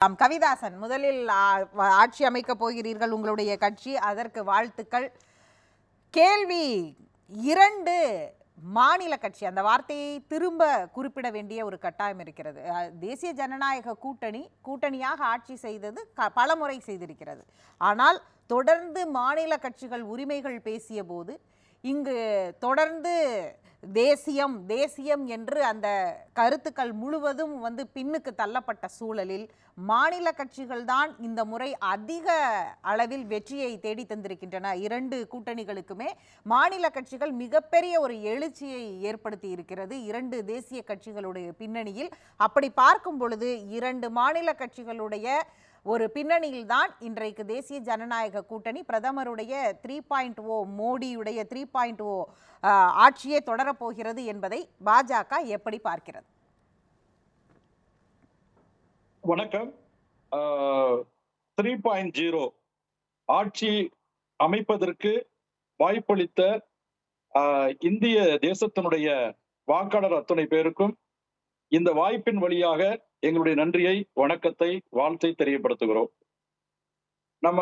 ஆம், கவிதாசன் முதலில் ஆட்சி அமைக்கப் போகிறீர்கள் உங்களுடைய கட்சி அதற்கு வாழ்த்துக்கள். கேள்வி இரண்டு மாநில கட்சி. அந்த வார்த்தையை திரும்ப குறிப்பிட வேண்டிய ஒரு கட்டாயம் இருக்கிறது. தேசிய ஜனநாயக கூட்டணி கூட்டணியாக ஆட்சி செய்தது க- பலமுறை செய்திருக்கிறது. ஆனால் தொடர்ந்து மாநில கட்சிகள் உரிமைகள் பேசிய போது இங்கு தொடர்ந்து தேசியம் தேசியம் என்று அந்த கருத்துக்கள் முழுவதும் வந்து பின்னுக்கு தள்ளப்பட்ட சூழலில் மாநில கட்சிகள் தான் இந்த முறை அதிக அளவில் வெற்றியை தேடி தந்திருக்கின்றன. இரண்டு கூட்டணிகளுக்குமே மாநில கட்சிகள் மிகப்பெரிய ஒரு எழுச்சியை ஏற்படுத்தி இருக்கிறது. இரண்டு தேசிய கட்சிகளுடைய பின்னணியில் அப்படி பார்க்கும் பொழுது இரண்டு மாநில கட்சிகளுடைய ஒரு பின்னணியில் தான் இன்றைக்கு தேசிய ஜனநாயக கூட்டணி பிரதமருடைய த்ரீ பாயிண்ட் ஓ மோடியுடைய த்ரீ பாயிண்ட் ஓ ஆட்சியே தொடரப்போகிறது என்பதை பாஜக எப்படி பார்க்கிறது? வணக்கம். த்ரீ பாயிண்ட் ஜீரோ ஆட்சி அமைப்பதற்கு வாய்ப்பளித்த இந்திய தேசத்தினுடைய வாக்காளர் அத்தனை பேருக்கும் இந்த வாய்ப்பின் வழியாக எங்களுடைய நன்றியை வணக்கத்தை வாழ்த்தை தெரியப்படுத்துகிறோம். நம்ம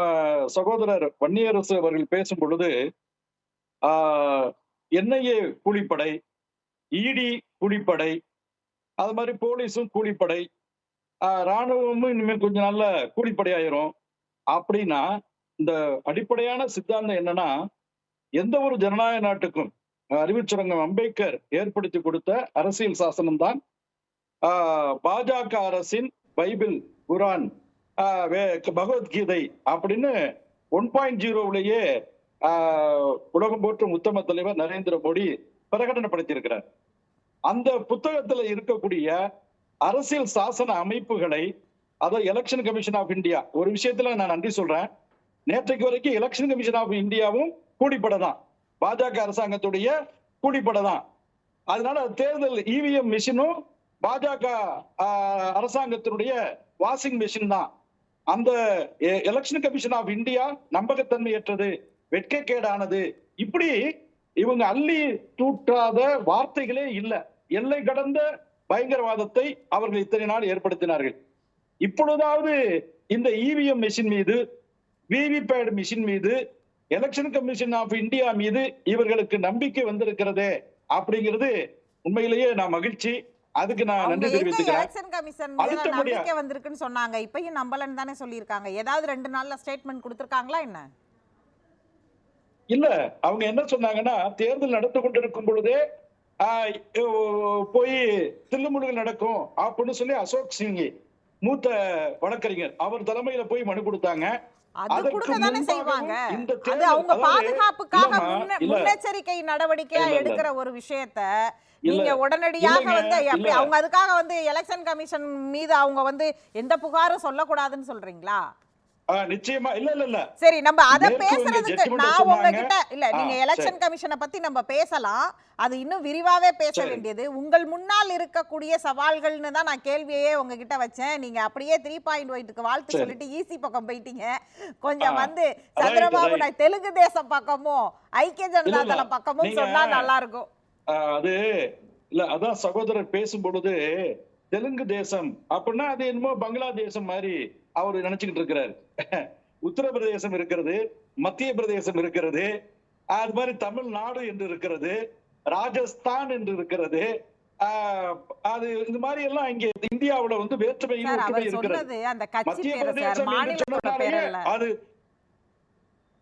சகோதரர் வன்னியரசு அவர்கள் பேசும் பொழுது என்ஐஏ கூலிப்படை இடி கூலிப்படை அது மாதிரி போலீஸும் கூலிப்படை இராணுவமும் ராணுவமும் இனிமேல் கொஞ்ச நாள்ல கூலிப்படை ஆயிரும். அப்படின்னா இந்த அடிப்படையான சித்தாந்தம் என்னன்னா எந்த ஒரு ஜனநாயக நாட்டுக்கும் அறிவுச்சுரங்கம் அம்பேத்கர் ஏற்படுத்தி கொடுத்த அரசியல் சாசனம் தான் பாஜக அரசின் பைபிள் குரான் ஆஹ் பகவத்கீதை அப்படின்னு ஒன் பாயிண்ட் ஜீரோவிலேயே உலகம் போற்றும் உத்தம தலைவர் நரேந்திர மோடி பிரகடனப்படுத்தியிருக்கிறார். அந்த புத்தகத்துல இருக்கக்கூடிய அரசியல் சாசன அமைப்புகளை அதாவது எலெக்ஷன் கமிஷன் ஆஃப் இந்தியா ஒரு விஷயத்துல நான் நன்றி சொல்றேன். நேற்றைக்கு வரைக்கும் எலெக்ஷன் கமிஷன் ஆஃப் இந்தியாவும் கூடிப்பட தான் பாஜக அரசாங்கத்துடைய கூடிப்பட தான் அதனால தேர்தல் இவிஎம் மிஷினும் பாஜக அரசாங்கத்தினுடைய வாஷிங் மிஷின் தான். அந்த எலெக்ஷன் கமிஷன் ஆஃப் இந்தியா நம்பகத்தன்மையற்றது வெட்கக்கேடானது. இப்படி இவங்க அள்ளி தூற்றாத வார்த்தைகளே இல்லை. எல்லை கடந்த பயங்கரவாதத்தை அவர்கள் இத்தனை நாள் ஏற்படுத்தினார்கள். இப்பொழுதாவது இந்த இவிஎம் மிஷின் மீது விவிபேட் மிஷின் மீது எலெக்ஷன் கமிஷன் ஆஃப் இந்தியா மீது இவர்களுக்கு நம்பிக்கை வந்திருக்கிறதே அப்படிங்கிறது உண்மையிலேயே நான் மகிழ்ச்சி. அதுக்கு நான் நன்றி தெரிவித்துக்கிறேன். அடுத்தபடியா- வந்திருக்குன்னு சொன்னாங்க. இப்பயும் நம்பலன்னு தானே சொல்லியிருக்காங்க. ஏதாவது ரெண்டு நாள்ல ஸ்டேட்மெண்ட் கொடுத்திருக்காங்களா என்ன? இல்ல அவங்க என்ன சொன்னாங்கன்னா தேர்தல் நடந்து கொண்டிருக்கும் பொழுதே போய் தில்லுமுழுகள் நடக்கும் அப்படின்னு சொல்லி அசோக் சிங் மூத்த வழக்கறிஞர் அவர் தலைமையில போய் மனு கொடுத்தாங்க அது கொடுக்க தானே செய்வாங்க அது அவங்க பாதுகாப்புக்காக. முன்னெச்சரிக்கை நடவடிக்கையா. எடுக்கிற ஒரு விஷயத்த. நீங்க உடனடியாக வந்து இல்ல. அவங்க அதுக்காக வந்து எலெக்ஷன் கமிஷன் மீது அவங்க வந்து எந்த புகாரும் சொல்லக்கூடாதுன்னு சொல்றீங்களா நிச்சயமா இல்ல இல்ல இல்ல சரி நம்ம அத பேசுறதுக்கு நான். உங்ககிட்ட இல்ல நீங்க. எலெக்ஷன் கமிஷனை பத்தி நம்ம பேசலாம் அது இன்னும் விரிவாவே பேச. வேண்டியது உங்கள் முன்னால் இருக்கக்கூடிய சவால்கள்னு தான் நான் கேள்வியே உங்ககிட்ட வச்சேன் நீங்க அப்படியே த்ரீ பாயிண்ட் ஒயிட்டுக்கு வாழ்த்து. சொல்லிட்டு ஈசி பக்கம் போயிட்டீங்க கொஞ்சம் வந்து சந்திரபாபு. நாயுடு தெலுங்கு தேசம் பக்கமும் ஐக்கிய ஜனதா இல்ல, இல்ல. தள பக்கமும் சொன்னா நல்லா இருக்கும் அது இல்ல அதான் சகோதரர் பேசும் பொழுது தெலுங்கு தேசம் அப்படின்னா அது என்னமோ பங்களாதேசம் மாதிரி அவர் நினைச்சுக்கிட்டு இருக்கிறாரு. உத்தரப்பிரதேசம் இருக்கிறது மத்திய பிரதேசம் இருக்கிறது அது மாதிரி தமிழ்நாடு என்று இருக்கிறது ராஜஸ்தான் என்று இருக்கிறது அது இந்த மாதிரி எல்லாம் இங்க இந்தியாவுல வந்து வேற்றுமையில் சார் ஒற்றுமை இருக்கிறது மத்திய பிரதேசம் என்று சொன்னாலே அது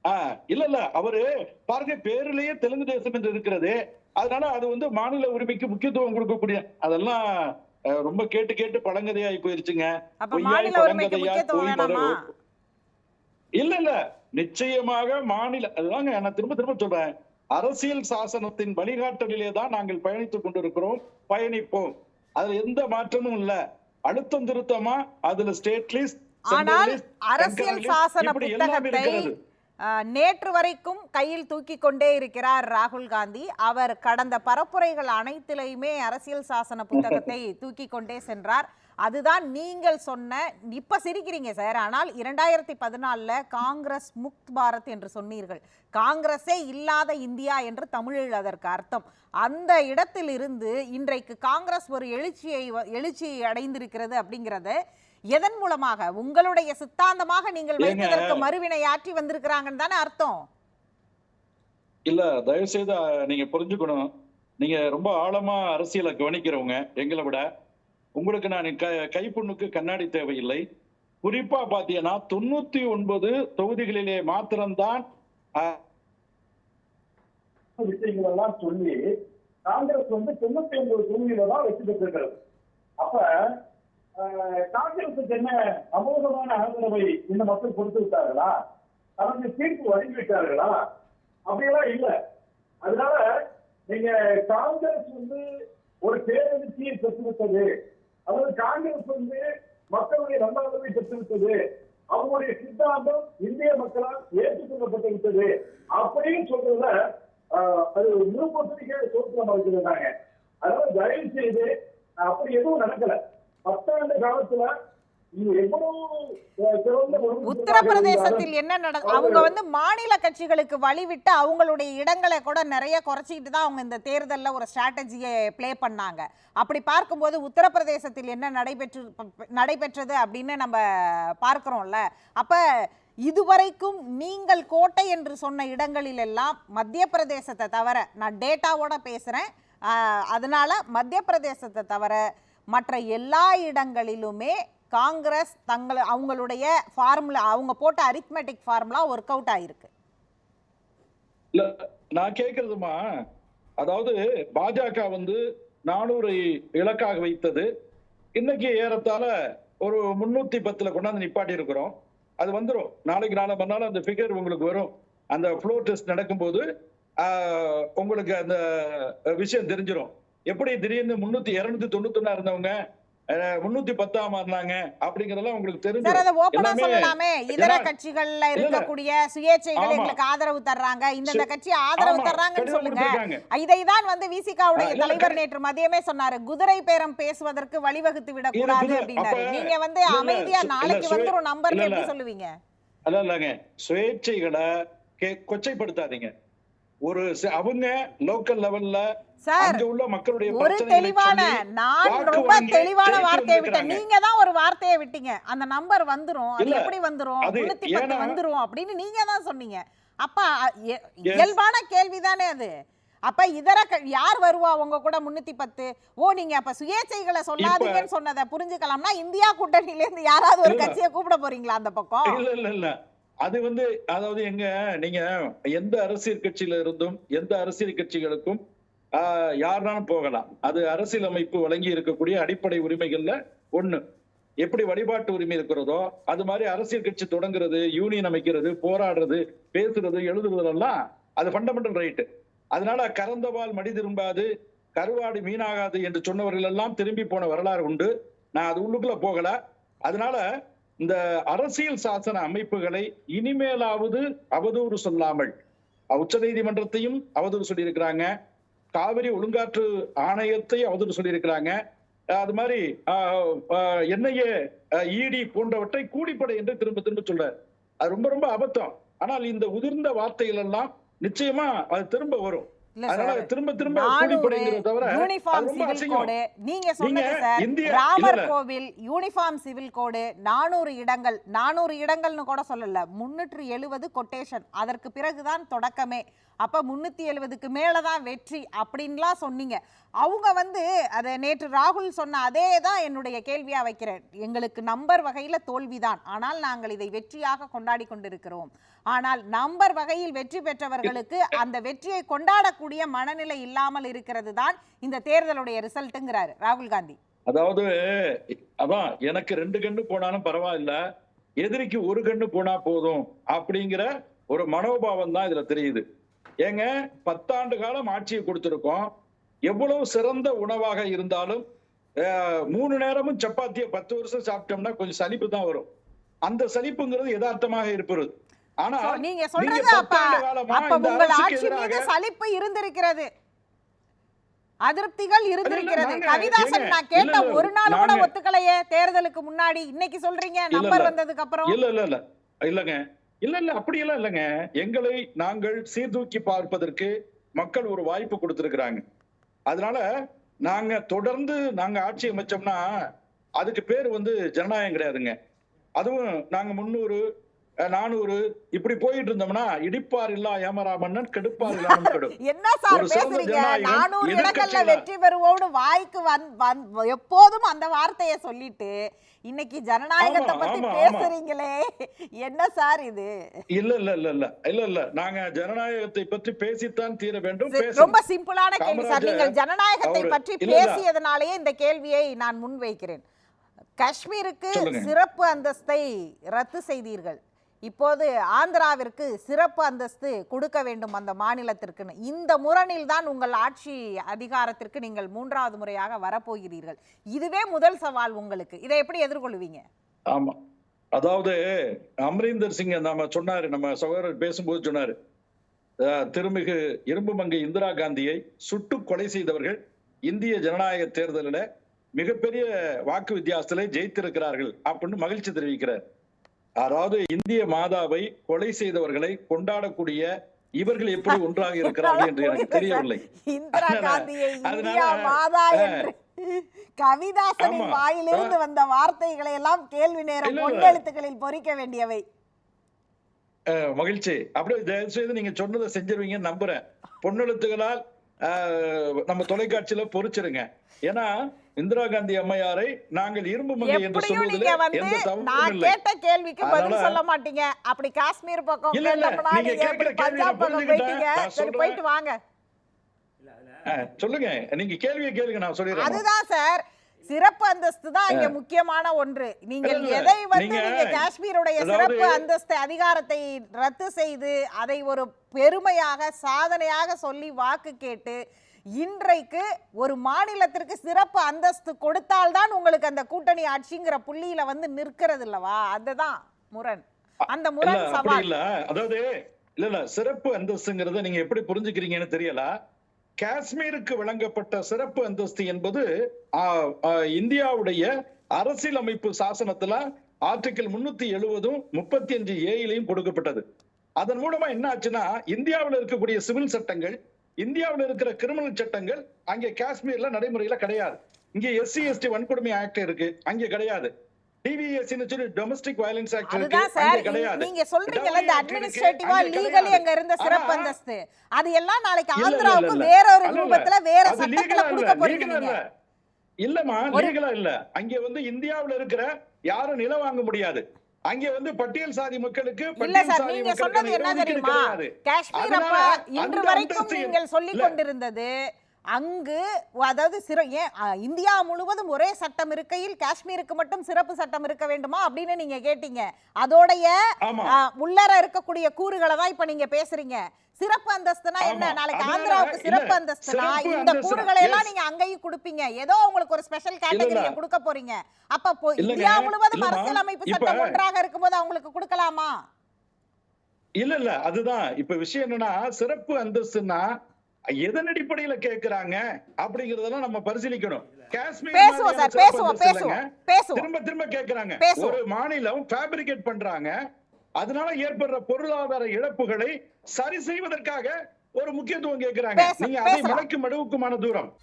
ஆஹ் இல்ல இல்ல அவரு பாருங்க பேர்லயே தெலுங்கு தேசம் என்று இருக்கிறது. அதனால அது வந்து மாநில உரிமைக்கு முக்கியத்துவம் கொடுக்கக்கூடிய அதெல்லாம் ரொம்ப கேட்டு கேட்டு பழங்கதையாகி போயிருச்சுங்க. பொய்யாய் பழங்கதையா போய். இல்ல இல்ல நிச்சயமாக மாநில அதுதாங்க நான் திரும்ப திரும்ப சொல்றேன். அரசியல் சாசனத்தின் வழிகாட்டலிலே தான் நாங்கள் பயணித்துக் கொண்டிருக்கிறோம். பயணிப்போம். அதுல எந்த மாற்றமும் இல்ல. அழுத்தம் திருத்தமா? அதுல ஸ்டேட் லிஸ்ட் ஆனால் அரசியல் சாசன புத்தகத்தை நேற்று வரைக்கும் கையில் தூக்கி கொண்டே இருக்கிறார் ராகுல் காந்தி. அவர் கடந்த பரப்புரைகள் அனைத்திலையுமே அரசியல் சாசன புத்தகத்தை தூக்கி கொண்டே சென்றார். அதுதான் நீங்கள் சொன்ன இப்ப சிரிக்கிறீங்க சார் ஆனால் இரண்டாயிரத்தி பதினாலுல காங்கிரஸ் முக்த் பாரத் என்று சொன்னீர்கள். காங்கிரஸே இல்லாத இந்தியா என்று தமிழில் அதற்கு அர்த்தம். அந்த இடத்திலிருந்து இன்றைக்கு காங்கிரஸ் ஒரு எழுச்சியை வ- எழுச்சி அடைந்திருக்கிறது அப்படிங்கிறத எதன் மூலமாக? உங்களுடைய சித்தாந்தமாக நீங்கள்? வைத்ததற்கு மறுவினை ஆற்றி வந்திருக்கிறாங்கன்னு தானே அர்த்தம். இல்ல தயவு செய்து நீங்க புரிஞ்சுக்கணும். நீங்க ரொம்ப ஆழமா அரசியலை கவனிக்கிறவங்க எங்களை விட. உங்களுக்கு நான் க கைப்புண்ணுக்கு கண்ணாடி தேவையில்லை. குறிப்பா பாத்தீங்கன்னா தொண்ணூத்தி ஒன்பது தொகுதிகளிலே மாத்திரம்தான் அஹ், விஷயங்கள் எல்லாம் சொல்லி காங்கிரஸ் வந்து தொண்ணூத்தி ஒன்பது தொகுதியில தான் வெற்றி பெற்றிருக்கிறது. அப்ப காங்கிரசுக்கு என்ன அமோகமான ஆதரவை இந்த மக்கள் கொடுத்து விட்டார்களா? அதற்கு தீர்ப்பு வழங்கி விட்டார்களா அப்படியெல்லாம் இல்லை. அதனால நீங்க காங்கிரஸ் வந்து ஒரு பேரதிர்ச்சியை பெற்றுவிட்டது. அதாவது காங்கிரஸ் வந்து மக்களுடைய நல்லாதரவை பெற்றுவிட்டது. அவங்களுடைய சித்தாந்தம் இந்திய மக்களால் ஏற்றுக்கொள்ளப்பட்டு விட்டது. அப்படின்னு சொல்றதுல அது அது முழுப்பத்திரிக்கை சோத்துல மறைச்சிருந்தாங்க அதனால தயவு செய்து அப்படி எதுவும் நடக்கல. பத்தாண்டு காலத்துல உத்தரப்பிரதேசத்தில் என்ன நட அவங்க வந்து மாநில கட்சிகளுக்கு வழிவிட்டு அவங்களுடைய இடங்களை கூட நிறைய குறைச்சிக்கிட்டு தான் அவங்க இந்த தேர்தலில் ஒரு ஸ்ட்ராட்டஜியை ப்ளே பண்ணாங்க. அப்படி பார்க்கும்போது உத்தரப்பிரதேசத்தில் என்ன நடைபெற்று நடைபெற்றது அப்படின்னு நம்ம பார்க்குறோம்ல. அப்போ இதுவரைக்கும் நீங்கள் கோட்டை என்று சொன்ன இடங்களில் எல்லாம் மத்திய பிரதேசத்தை தவிர நான் டேட்டாவோட பேசுகிறேன் அதனால மத்திய பிரதேசத்தை தவிர மற்ற எல்லா இடங்களிலுமே காங்கிரஸ் தங்கள் அவங்களுடைய ஃபார்முலா அவங்க போட்ட அரித்மெட்டிக் ஃபார்முலா ஒர்க் அவுட் ஆயிருக்கு. இல்ல நான் கேக்குறதுமா? அதாவது பாஜக வந்து நானூறு இலக்காக வைத்தது. இன்னைக்கு ஏறத்தால ஒரு முன்னூத்தி பத்துல கொண்டாந்து நிப்பாட்டி இருக்கிறோம் அது வந்துடும் நாளைக்கு நாளை மறுநாள் அந்த ஃபிகர் உங்களுக்கு வரும். அந்த ஃப்ளோ டெஸ்ட் நடக்கும்போது உங்களுக்கு அந்த விஷயம் தெரிஞ்சிடும் எப்படி திடீர்னு முன்னூத்தி இருநூத்தி தொண்ணூத்தி இருந்தவங்க அஹ், முன்னூத்தி பத்தா மாறினாங்க அப்படிங்கறதெல்லாம் உங்களுக்கு அதை எல்லாமே சொல்லலாமே இதர கட்சிகள்ல இருக்கக்கூடிய சுயேட்சைகள். எங்களுக்கு ஆதரவு தர்றாங்க இந்தந்த. கட்சி ஆதரவு தர்றாங்கன்னு சொல்லுங்க கொடுத்திருக்காங்க. இதைதான் வந்து விசிகாவுடைய தலைவர் நேற்று மதியமே சொன்னாரு குதிரை பேரம் பேசுவதற்கு வழிவகுத்து விடக்கூடாது. அப்படின்னாரு அப்ப- நீங்க வந்து அமைதியா நாளைக்கு வந்துரும் நம்பர் எப்படி இல்ல. சொல்லுவீங்க அதான் இல்லைங்க சுயேட்சைகளை கொச்சைப்படுத்தாதீங்க ஒரு அவங்க லோக்கல் லெவல்ல சார் அங்க உள்ள மக்களுடைய ஒரு தெளிவான நான் ரொம்ப தெளிவான வார்த்தையை விட்டேன். நீங்க தான் ஒரு வார்த்தையை விட்டீங்க. அந்த நம்பர் வந்துரும். அது எப்படி வந்துரும்? முன்னூத்தி பத்து வந்துரும் அப்படின்னு நீங்க தான் சொன்னீங்க. அப்ப. இயல்பான கேள்விதானே அது. அப்ப இதர யார் வருவா உங்க கூட முன்னூத்தி பத்து? ஓ நீங்க அப்ப சுயேட்சைகளை சொல்லாதீங்கன்னு சொன்னதை புரிஞ்சுக்கலாம்னா இந்தியா கூட்டணியில இருந்து யாராவது ஒரு. கட்சியை கூப்பிட போறீங்களா அந்த பக்கம்? இல்ல. அது வந்து அதாவது எங்க நீங்க எந்த அரசியல் கட்சியில இருந்தும் எந்த அரசியல் கட்சிகளுக்கும் யாருனாலும் போகலாம். அது அரசியல் அமைப்பு வழங்கி இருக்கக்கூடிய அடிப்படை உரிமைகள்ல ஒண்ணு. எப்படி வழிபாட்டு உரிமை இருக்கிறதோ அது மாதிரி அரசியல் கட்சி தொடங்குறது யூனியன் அமைக்கிறது போராடுறது பேசுறது எழுதுறதெல்லாம் அது ஃபண்டமெண்டல் ரைட்டு அதனால கறந்தவால் மடி திரும்பாது கருவாடு மீனாகாது என்று சொன்னவர்கள் எல்லாம் திரும்பி போன வரலாறு உண்டு. நான் அது உள்ளுக்குள்ள போகல. அதனால இந்த அரசியல் சாசன அமைப்புகளை இனிமேலாவது அவதூறு சொல்லாமல் உச்ச நீதிமன்றத்தையும் அவதூறு சொல்லியிருக்கிறாங்க. காவிரி ஒழுங்காற்று ஆணையத்தையும் அவதூறு சொல்லியிருக்கிறாங்க. அது மாதிரி என்ஐஏ இடி போன்றவற்றை கூடிப்படை என்று திரும்ப திரும்ப சொல்றாரு. அது ரொம்ப ரொம்ப அபத்தம். ஆனால் இந்த உதிர்ந்த வார்த்தைகள் எல்லாம் நிச்சயமா அது திரும்ப வரும். திரும்ப திரும்ப யூனிஃபார்ம் சிவில். கோடு நீங்க சொன்னது சார். ராமர். கோவில் யூனிஃபார்ம் சிவில் கோடு நானூறு இடங்கள். நானூறு இடங்கள்னு கூட சொல்லல. முன்னூற்று எழுபது கொட்டேஷன் அதற்கு பிறகுதான் தொடக்கமே. அப்ப முன்னூத்தி எழுபதுக்கு மேலதான் வெற்றி அப்படின்லாம் சொன்னீங்க. அவங்க வந்து அதை நேற்று ராகுல் சொன்ன அதே தான் என்னுடைய கேள்வியா வைக்கிறேன். எங்களுக்கு நம்பர் வகையில தோல்விதான். ஆனால் நாங்கள் இதை வெற்றியாக கொண்டாடி கொண்டிருக்கிறோம். ஆனால் நம்பர் வகையில் வெற்றி பெற்றவர்களுக்கு அந்த வெற்றியை கொண்டாடக்கூடிய மனநிலை இல்லாமல் இருக்கிறது தான் இந்த தேர்தலுடைய ரிசல்ட்டுங்கிறாரு ராகுல் காந்தி. அதாவது அதான் எனக்கு ரெண்டு கண்ணு போனாலும் பரவாயில்ல எதிரிக்கு ஒரு கண்ணு போனா போதும் அப்படிங்கிற ஒரு மனோபாவம் தான் இதுல தெரியுது. ஏங்க பத்தாண்டு காலம் ஆட்சியை கொடுத்திருக்கோம். எவ்வளவு சிறந்த உணவாக இருந்தாலும் மூணு நேரமும் சப்பாத்தியை பத்து வருஷம் சாப்பிட்டோம்னா கொஞ்சம் சலிப்பு தான் வரும். அந்த சலிப்புங்கிறது யதார்த்தமாக இருப்பது. ஆனா நீங்க சொல்றது அப்ப அப்ப உங்கள் ஆட்சி மீது சலிப்பு இருந்திருக்கிறது. அதிருப்திகள் இருந்திருக்கிறது. கவிதாசன் நான் கேட்ட ஒரு நாள் கூட ஒத்துக்கலையே தேர்தலுக்கு முன்னாடி. இன்னைக்கு சொல்றீங்க நம்பர். வந்ததுக்கு அப்புறம். இல்ல இல்ல இல்ல. இல்லங்க இல்ல இல்ல அப்படியெல்லாம் இல்லைங்க. எங்களை நாங்கள் சீர்தூக்கி பார்ப்பதற்கு மக்கள் ஒரு வாய்ப்பு கொடுத்திருக்கிறாங்க. அதனால நாங்க தொடர்ந்து நாங்க ஆட்சி அமைச்சோம்னா அதுக்கு பேர் வந்து ஜனநாயகம் கிடையாதுங்க. அதுவும் நாங்க முன்னூறு நானூறு இப்படி போயிட்டு இருந்தோம்னா இடிப்பார் இல்லா ஏமரா மன்னன் கெடுப்பார் இல்லாமல் கெடும். என்ன சார் பேசுறீங்க? நானூறு இடங்கள்ல வெற்றி பெறுவோம்னு வாய்க்கு வந் வந் எப்போதும் அந்த வார்த்தையை சொல்லிட்டு இன்னைக்கு ஜனநாயகத்தை பத்தி. பேசுறீங்களே. என்ன சார் இது? இல்ல இல்ல இல்ல இல்ல. இல்ல இல்ல. நாங்க ஜனநாயகத்தை பற்றி பேசித்தான் தீர வேண்டும். ரொம்ப சிம்பிளான கேள்வி சார். நீங்கள் ஜனநாயகத்தை பற்றி. பேசியதனாலேயே இந்த கேள்வியை நான் முன்வைக்கிறேன். காஷ்மீருக்கு. சிறப்பு அந்தஸ்தை ரத்து செய்தீர்கள். இப்போது ஆந்திராவிற்கு சிறப்பு அந்தஸ்து கொடுக்க வேண்டும் அந்த மாநிலத்திற்குன்னு. இந்த முரணில் தான் உங்கள் ஆட்சி அதிகாரத்திற்கு நீங்கள் மூன்றாவது முறையாக வரப்போகிறீர்கள். இதுவே முதல் சவால் உங்களுக்கு. இதை எப்படி எதிர்கொள்வீங்க? ஆமா. அதாவது அமரீந்தர் சிங் நம்ம சொன்னாரு நம்ம சகோதரர் பேசும்போது சொன்னாரு. திருமிகு இரும்பு மங்கை இந்திரா காந்தியை சுட்டு கொலை செய்தவர்கள் இந்திய ஜனநாயக தேர்தலில் மிகப்பெரிய வாக்கு வித்தியாசத்திலே ஜெயித்திருக்கிறார்கள் அப்படின்னு மகிழ்ச்சி தெரிவிக்கிறார். அதாவது இந்திய மாதாவை கொலை செய்தவர்களை கொண்டாடக்கூடிய இவர்கள் எப்படி ஒன்றாக இருக்கிறார்கள் என்று எனக்கு தெரியவில்லை. இந்திரா அதனால- காந்தியை அதனால, இந்தியா மாதா அஹ், என்று கவிதாசனின். வாயிலிருந்து வந்த வார்த்தைகளை எல்லாம் கேள்வி நேரம். பொன்னெழுத்துக்களில் பொறிக்க வேண்டியவை. மகிழ்ச்சி. அப்படியே தயவு செய்து நீங்க சொன்னதை செஞ்சிருவீங்கன்னு நம்புறேன். பொன்னெழுத்துகளால் நம்ம தொலைக்காட்சியில பொறிச்சிருங்க. ஏன்னா இந்திரா காந்தி அம்மையாரை நாங்கள் இரும்பு மங்கை என்று எப்படியும் சொல்வதில் நீங்க வந்து எந்த தவறும் இல்லை. கேட்ட கேள்விக்கு பதில் சொல்ல மாட்டீங்க. அப்படி காஷ்மீர் பக்கம் இல்ல, இல்ல, நீங்க எப்படி கேள்வி நான் சரி. போயிட்டு வாங்க. சொல்லுங்க. நீங்க கேள்வியை கேளுங்க நான் சொல்லிடுறேன். அதுதான் சார். சிறப்பு அந்தஸ்து தான் இங்க முக்கியமான ஒன்று. நீங்கள். எதை வந்து நீங்க- காஷ்மீருடைய சிறப்பு அந்தஸ்து அதிகாரத்தை ரத்து செய்து அதை ஒரு பெருமையாக சாதனையாக சொல்லி வாக்கு கேட்டு இன்றைக்கு ஒரு மாநிலத்திற்கு சிறப்பு அந்தஸ்து கொடுத்தால்தான் உங்களுக்கு அந்த கூட்டணி ஆட்சிங்கிற புள்ளியில வந்து நிற்கிறது இல்லவா? அதுதான் முரண். அந்த முரண் சவால். இல்ல. அதாவது இல்ல இல்ல சிறப்பு அந்தஸ்துங்கிறத நீங்க எப்படி புரிஞ்சுக்கிறீங்கன்னு தெரியல. காஷ்மீருக்கு வழங்கப்பட்ட சிறப்பு அந்தஸ்து என்பது இந்தியாவுடைய அரசியலமைப்பு சாசனத்துல ஆர்டிகிள் முன்னூத்தி எழுபதும் முப்பத்தி அஞ்சு ஏயிலையும் கொடுக்கப்பட்டது. அதன் மூலமா என்ன ஆச்சுன்னா இந்தியாவில் இருக்கக்கூடிய சிவில் சட்டங்கள் இந்தியாவில் இருக்கிற கிரிமினல் சட்டங்கள் அங்கே காஷ்மீர்ல நடைமுறையில கிடையாது. இங்க எஸ்சி எஸ்டி வன்கொடுமை ஆக்ட் இருக்கு அங்கே கிடையாது. நீங்க சொல்றீங்கல்ல இந்த அட்மினிஸ்ட்ரேட்டிவா லீகலி. அங்க இருந்த சிறப்பு அந்தஸ்து. அது எல்லாம் நாளைக்கு ஆந்திராவுக்கு. வேற ஒரு. ரூபத்துல வேற சட்டத்துல கொடுக்க போறீங்க இல்லம்மா லீகலா இல்ல. அங்க வந்து இந்தியாவுல இருக்கிற யாரும் நிலம் வாங்க முடியாது. அங்க வந்து பட்டியல் சாதி மக்களுக்கு இல்ல சார் நீங்க சொன்னது என்ன தெரியுமா. காஷ்மீர் அப்ப இன்று வரைக்கும் நீங்கள் சொல்லிக். கொண்டிருந்தது அங்கு அதாவது சிற ஏன் இந்தியா முழுவதும் ஒரே சட்டம் இருக்கையில் காஷ்மீருக்கு மட்டும் சிறப்பு சட்டம் இருக்க வேண்டுமா அப்படின்னு நீங்க கேட்டீங்க. அதோடைய உள்ளர இருக்கக்கூடிய கூறுகளை தான் இப்ப நீங்க பேசுறீங்க. சிறப்பு அந்தஸ்துனா என்ன. நாளைக்கு ஆந்திராவுக்கு சிறப்பு அந்தஸ்துனா இந்த கூறுகளை எல்லாம். நீங்க அங்கேயும் கொடுப்பீங்க. ஏதோ உங்களுக்கு ஒரு ஸ்பெஷல் கேட்டகரியை. கொடுக்க போறீங்க. அப்ப இந்தியா முழுவதும். அரசியலமைப்பு சட்டம் ஒன்றாக இருக்கும்போது அவங்களுக்கு கொடுக்கலாமா? இல்ல இல்ல. அதுதான். இப்ப விஷயம் என்னன்னா சிறப்பு அந்தஸ்துன்னா எதன் அடிப்படையில கேக்குறாங்க அப்படிங்கறதெல்லாம் நம்ம பரிசீலிக்கணும். காஷ்மீர் திரும்ப திரும்ப கேக்குறாங்க. ஒரு மாநிலம் ஃபேப்ரிகேட் பண்றாங்க. அதனால ஏற்படுற பொருளாதார இழப்புகளை சரி செய்வதற்காக ஒரு முக்கியத்துவம் கேக்குறாங்க. நீங்க அதை. மலைக்கும் மடுவுக்குமான தூரம்.